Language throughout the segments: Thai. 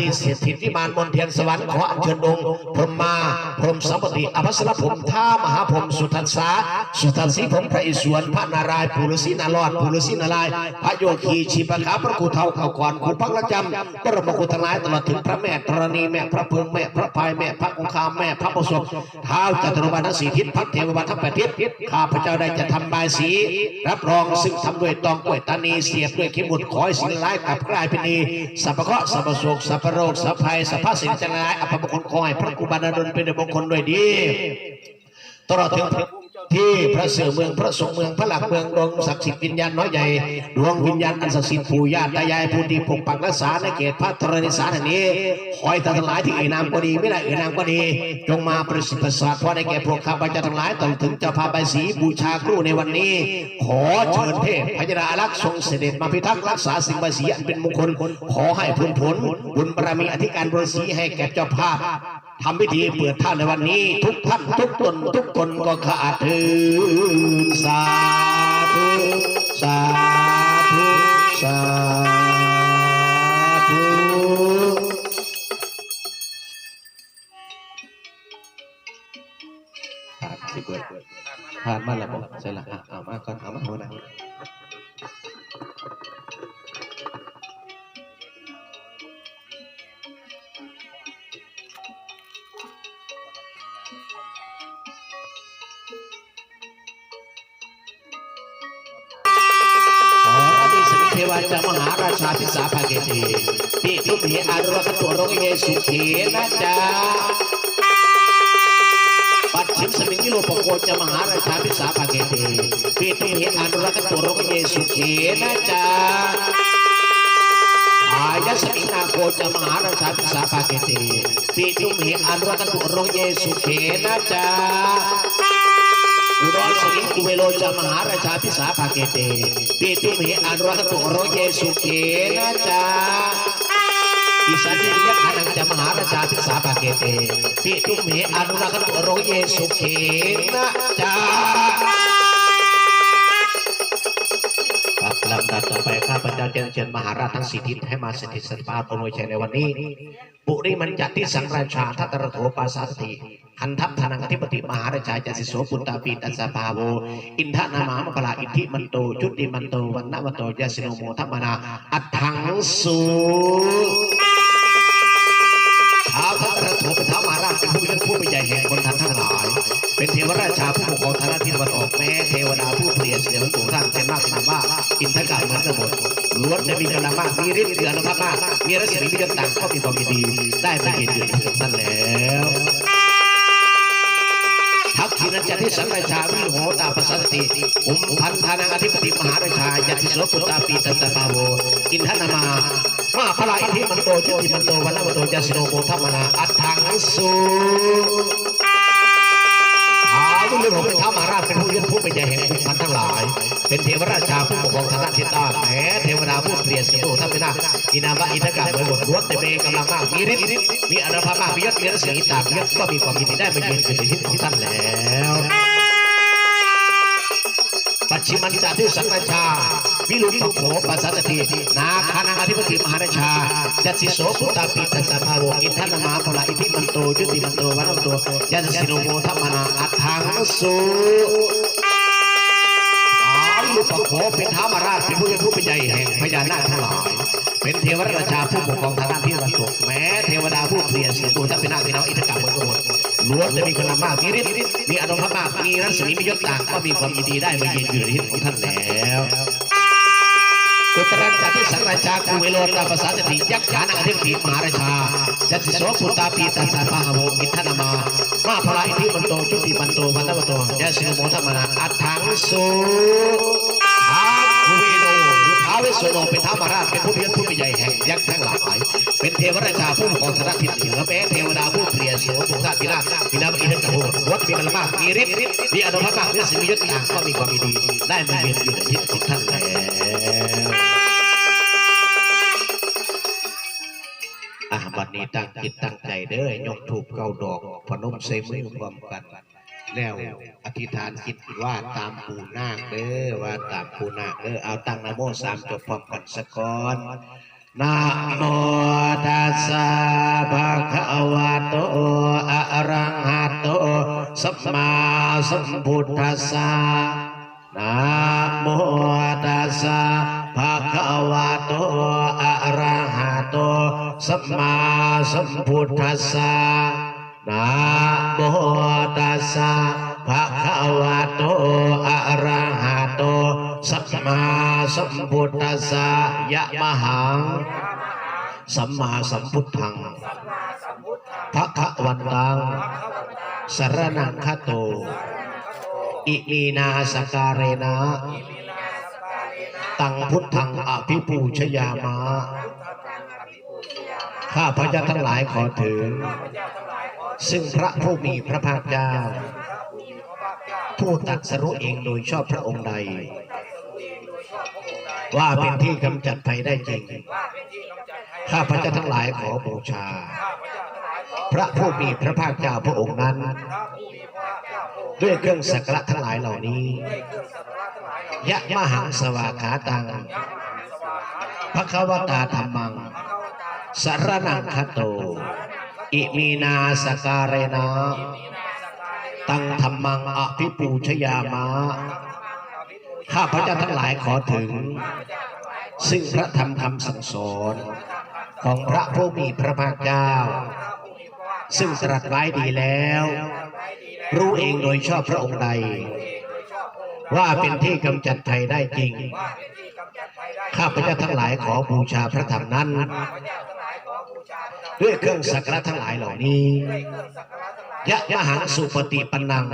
ติเศรษฐิที่มานมนเทียนสวรรค์ขออัญเชิญองค์พรหมมาพรหมสัมปติอภัสรพรมท้ามหาพรหมสุทัสสาสุทัสสีพรหมพระอิศวรพระนารายณ์ปุรุษีนารอดปุรุษีนารายพระโยคีชีปะขาพระครูเทาเขาก่อนครูพักละจำพระมกุฎทั้งหลายตลอดถึงพระแม่ธรณีแม่พระเพิงแม่พระพายแม่พระองคามแม่พระประสบท้าจตุรบาลทั้งสี่ทิศพระเทวบาลทั้งแปดทิศข้าพเจ้าได้จะทำบายสี รับรองซึ่งทำด้วยตองกล้วยตานีเสียบด้วยขีมุดขอให้สิ่งร้ายกลับกลายเป็นดีสัพพะเคราะสัพพโศกสัพพโรคสัพายสัพพสิ่งจังไงอัปมงคลขอให้พระกุบาลดลเป็นมงคลด้วยดีตลอดถึง ที่พระเสือเมืองพระสงฆ์เมืองพระหลักเมืองดวงศักดิ์สิทธิ์วิญญาณน้อยใหญ่ดวงวิญญาณอันศักดิ์สิทธิ์ปู่ย่าตายายผู้ที่ปกปักรักษาในเขตพระธรณีสารแห่งนี้ขอให้ท่านทั้งหลายที่เอ่ยนามก็ดีไม่ได้เอ่ยนามก็ดี จงมาประสิทธิ์ประสาทเพราะในแก่พวกข้าพเจ้าทั้งหลายตลอดถึงจ้าพาใบสีบูชาครูในวันนี้ ขอเชิญเทพพญานารักษ์ทรงเสด็จมาพิทักษ์รักษาสิ่งใบสีอันเป็นมงคลขอให้ผลผลบุญบารมีอธิการบริสีให้แก่เจ้าภาพ ทำพิธีเปิดท่านในวันนี้ ทุกท่านทุกตนทุกคนก็ขาดถืนสาธุสาธุสาธุผ่านสิเปิดผ่านมาแล้วบอกใช่ละเอามาก่อนเอามาเอามา ดีสมิเทวาจามหาราชาพิสาภาเกตีที่ทุกเหอารุรักตัวร งเยสุเขนะจ๊ะปัดชิมสมิงกิ ลปโกจามหาราชาพิสาภาเกตีที่ทุกเหอารุรักตัวรงเยสุเขนะจ๊ะอายสมินาโกจามหาราชาพิสาภาเกตีที่ทุกเหอารุรักตัวรงเยสุเขนะจ๊ะอุดรสมิงกุเวโลจามหาราชาพิสาภาเกเตปีตุมเหอนุรักตุโรเยสุเขนะจ๊ะอิสันติยะขานังจามหาราชาพิสาภาเกเตปีตุมเหอนุรักตุโรเยสุเขนะจ๊ะครับลำดับต่อไปข้าพเจ้าจะเชิญมหาราชทั้งสี่ทิศให้มาสถิตสถาปนวยชัยในวันนี้ปุริมันจัดที่สังราชาทัตตรโถปาสาสติหันทัพธนังอธิปติมหาราชาจัสิโสปุตตาปีตัสสะภาโว อินทนามามะปะลาอิทธิมันโตจุติมันโตวันนวันโตยาสิโนโมทัมมนาอัตถังสูท้าวทัตตรโถเป็นท้าวมหาราชเป็นผู้ยิ่งผู้เป็นใหญ่แห่งคนทันทั้งหลาย เป็นเทวราชาผู้ปกครองธนทิศตะวันออกแม้เทวดาผู้เปลี่ยนเสียงสูงท่านเป็นมากเป็นมากอินทกาเหมือนกันหมดล้วนจะมีกำลังมากมีฤทธิ์มีอนุภาพมากมีรัศมีมีเรื่องต่างก็มีความดีได้ไปเห็นอยู่ที่ท่านแล้วทักขีนันจันทิสังราชาวิโหตาปัสสติอุมพันธานังอธิปติมหาราชายัติโสปุตตาปีตัสสะปาโวอินทนามามาพลาอิทธิมันโตจุติมันโตวันนวันโตยาสิโนโมทัมมนาอัตถังสู เป็นเทวราชาผู้ปกครองทางด้านทิศใต้แม้เทวดาผู้เปลี่ยนสีตัวท่านเป็นนามีนามว่าอินทกะเหมือนหมดล้วนแต่มีกำลังมากมีฤทธิ์มีอนุภาพมากมียศมีรัศมีตางยศก็มีความยินดีได้มายือยู่ในที่ของท่านแล้วปัจฉิมันจาที่สังราชาวิรุปโขปัสสัตตินาคานังอธิปติมหาราชาจัตสิโสพุตตาปีตัสสะภาโวอินทนามาภลาอิทิมันโตจุติมันโตวันโตยัสสิโนโมทัมมานาอัฏฐังสุ รุปโขเป็นท้ามาราชเป็นผู้เป็นผู้เป็นใหญ่แห่งพญานาคทั้งหลาย เป็นเทวราชาผู้ปกครองทางด้านที่ตะวันตกแม้เทวดาผู้เปลี่ยนเสียงตัวท่านเป็นนาคเป็นน้องอิทธิกรรมเหมืองหมดล้วนจะมีคนมากมีฤทธิ์มีอนุภาพมากมีรัศมีมียศต่างก็มีความยินดีได้มาเยืนอยู่ในที่ของท่านแล้ว อุตรังจากที่สังราชาคูเวโลตาภาษาสติยักษ์ขานังอธิปติมหาราชาจัตสิโสปุตตาปีตัสสะพาหโวอิทธนามามาพลาอิทธิมันโตจุติมันโตวันนวันโตยะสิโนโมทัมมานาอัฏฐังสุท้าวคูเวโลหรือท้าวเวสสุโนเป็นท้ามาราชเป็นผู้เพียรผู้เป็นใหญ่แห่งยักษ์ทั้งหลายเป็นเทวราชาผู้ปกครองธนทิศเหนือแม้เทวดาผู้เปลี่ยนโสมทุกท่านพิราชมีนามอินทกะโหดวัดมีกำลังมากมีฤทธิ์มีอนุภาพมากมีสิ่งมียศต่างก็มีความยินดีได้มาเวียนอยู่ในทิศของท่านแล้ว อะวันนี้ตั้งจิตตั้งใจเด้อยกถูกเก้าดอกพนมใส่มือพร้อมกัน แล้วอธิษฐานจิตว่าตามปู่นาคเด้อว่าตามปู่นาคเด้อเอาตั้งนโมสามจบพร้อมกันสก่อนนะโมตัสสะภะคะวะโตอะระหะโตสัมมาสัมพุทธัสสะนะโมตัสสะภะคะวะโตอะระหะโต สัมมาสัมพุทธัสสะนะโมตัสสะภะคะวะโตอะระหะโตสัมมาสัมพุทธัสสะยะมหังสัมมาสัมพุทธังพระคะวันตังสรนังคโต อิมีนาสการเรนะ ตังพุทธังอภิปูชยามะ ข้าพระเจ้าทั้งหลายขอถึงซึ่งพระผู้มีพระภาคเจ้า ผู้ตัดสรู้เองโดยชอบพระองค์ใด ว่าเป็นที่กำจัดภัยได้จริง ข้าพระเจ้าทั้งหลายขอบูชา พระผู้มีพระภาคเจ้าพระองค์นั้น ด้วยเครื่องสักการะทั้งหลายเหล่านี้ยะมหังสวาขาตังพระควตาธรรมัง สารนังคโต อิมีนาสการเนะตังธรรมังอภิปูชยามะ ข้าพระเจ้าทั้งหลายขอถึง ซึ่งพระธรรมคำสั่งสอนของพระผู้มีพระภาคเจ้า ซึ่งตรัสไว้ดีแล้ว รู้เองโดยชอบพระองค์ใด ว่าเป็นที่กำจัดภัยได้จริง ข้าพเจ้าทั้งหลายขอบูชาพระธรรมนั้น ด้วยเครื่องสักการะทั้งหลายเหล่านี้ยะมหังสุปฏิปันนัง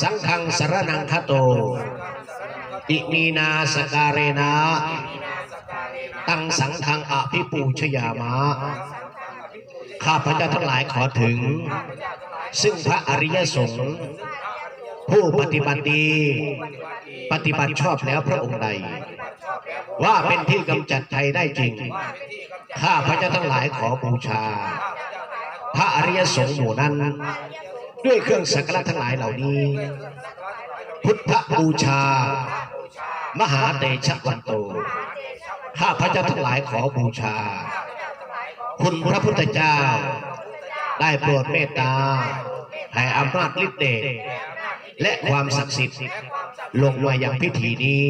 สังฆังสรนังคโตอิมีนาสการเรนะ ตั้งสังฆังอภิปูชยามะ ข้าพเจ้าทั้งหลายขอถึง ซึ่งพระอริยสงฆ์ผู้ปฏิบัติดี ปฏิบัติชอบแล้วพระองค์ใด ว่าเป็นที่กำจัดภัยได้จริง ข้าพระเจ้าทั้งหลายขอบูชา พระอริยสงฆ์หมู่นั้น ด้วยเครื่องสักการะทั้งหลายเหล่านี้ พุทธบูชา มหาเตชะวันโต ข้าพระเจ้าทั้งหลายขอบูชา คุณพระพุทธเจ้า ได้โปรดเมตตาให้อำนาจฤทธิ์เดชและความศักดิ์สิทธิ์ลงมาอย่างพิธีนี้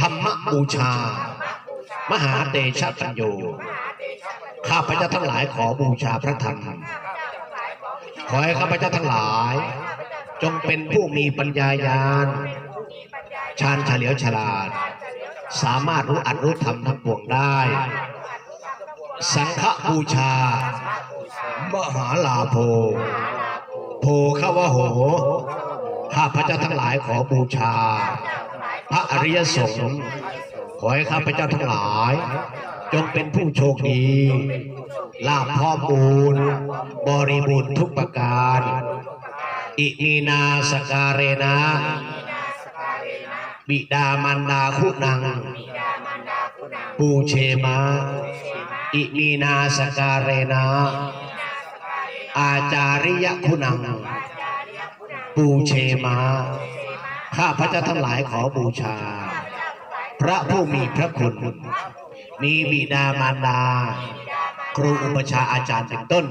ธรรมบูชา มหาเตชะปัญโย ข้าพเจ้าทั้งหลายขอบูชาพระธรรม ขอให้ข้าพเจ้าทั้งหลาย จงเป็นผู้มีปัญญายาณชาญเฉลียวฉลาด สามารถรู้อัดรู้ธรรมทั้งปวงได้ สังฆบูชา มหาลาโภโภขวโห ข้าพเจ้าทั้งหลายขอบูชา พระอริยสงฆ์ ขอให้ข้าพเจ้าทั้งหลาย จงเป็นผู้โชคดีลาภพร้อมบูรณ์บริบูรณ์ทุกประการ อิมีนาสการเรนะ บิดามารดาคุณัง ปูเชมา อิมีนาสการเรนะ อาจาริยคุณัง ปูเชมา ข้าพระเจ้าทั้งหลายขอบูชา พระผู้มีพระคุณ มีบิดามารดา ครูอุปชาอาจารย์เป็นต้น